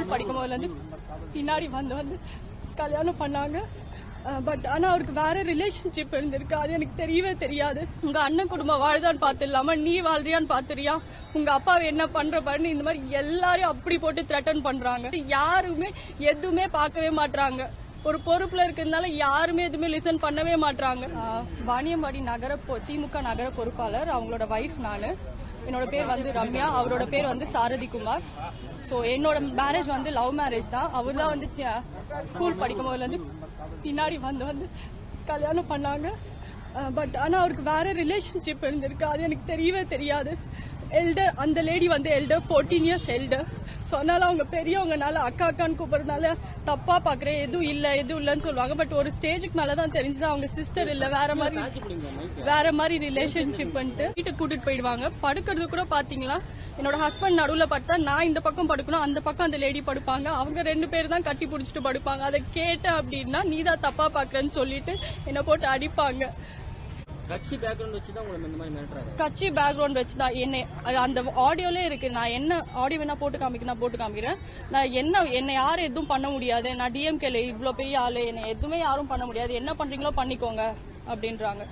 School படிக்கும் போதுல பின்னாடி வந்து வந்து கல்யாணம் பண்ணாங்க. பட் ஆனா அவருக்கு வேற ரிலேஷன்ஷிப் இருந்திருக்கு. அது எனக்கு தெரியவே தெரியாது. உங்க அண்ணன் குடும்பம் வாழ்தான்னு பாத்துடலாமா நீ வாழ்றியான்னு பாத்துறியா உங்க அப்பாவை என்ன பண்ற பாருன்னு இந்த மாதிரி எல்லாரையும் அப்படி போட்டு த்ரெட்டன் பண்றாங்க. யாருமே எதுவுமே பார்க்கவே மாட்றாங்க. ஒரு பொறுப்புல இருக்கிறதுனால யாருமே எதுவுமே லிசன் பண்ணவே மாட்டாங்க வாணியம்பாடி நகர பொ- திமுக நகர பொறுப்பாளர் அவங்களோட வைஃப் நானு. என்னோட பேர் வந்து ரம்யா அவரோட பேர் வந்து சாரதி குமார். ஸோ என்னோட மேரேஜ் வந்து லவ் மேரேஜ் தான். அவர் தான் வந்து ஸ்கூல் படிக்கும் போதுலேருந்து பின்னாடி வந்து வந்து கல்யாணம் பண்ணாங்க. பட் ஆனால் அவருக்கு வேற ரிலேஷன்ஷிப் இருந்திருக்கு. அது எனக்கு தெரியவே தெரியாது. எல்டர் அந்த லேடி வந்து elder fourteen years elder so அதனால அவங்க பெரியவங்கனால அக்கா அக்கான்னு கூப்பிடுறதுனால தப்பா பாக்குறேன். எதுவும் இல்ல எதுவும் இல்லைன்னு சொல்லுவாங்க. பட் ஒரு ஸ்டேஜுக்கு மேல தான் தெரிஞ்சது. அவங்க சிஸ்டர் இல்ல வேற மாதிரி வேற மாதிரி ரிலேஷன்ஷிப் வீட்டுக்கு கூட்டிட்டு போயிடுவாங்க. படுக்கிறது கூட பாத்தீங்களா? என்னோட ஹஸ்பண்ட் நடுவுல படுத்தா நான் இந்த பக்கம் படுக்கணும் அந்த பக்கம் அந்த லேடி படுப்பாங்க. அவங்க ரெண்டு பேர் தான் கட்டி பிடிச்சிட்டு படுப்பாங்க. அதை கேட்டேன் அப்படின்னா நீ தான் தப்பா பாக்குறேன்னு சொல்லிட்டு என்ன போட்டு அடிப்பாங்க. கட்சி பேக்ரவுண்ட் வச்சு தான் இந்த மாதிரி மிரட்டுறாரு கட்சி பேக்ரவுண்ட் வச்சு தான் என்ன அந்த ஆடியோலே இருக்கு. நான் என்ன ஆடியோ வேணா போட்டு காமிக்க நான் போட்டு காமிக்கிறேன். நான் என்ன என்னை யாரும் எதுவும் பண்ண முடியாது. நான் டிஎம்கேல இவ்வளோ பெரிய ஆளு. என்னை எதுவுமே யாரும் பண்ண முடியாது. என்ன பண்றீங்களோ பண்ணிக்கோங்க அப்படின்றாங்க.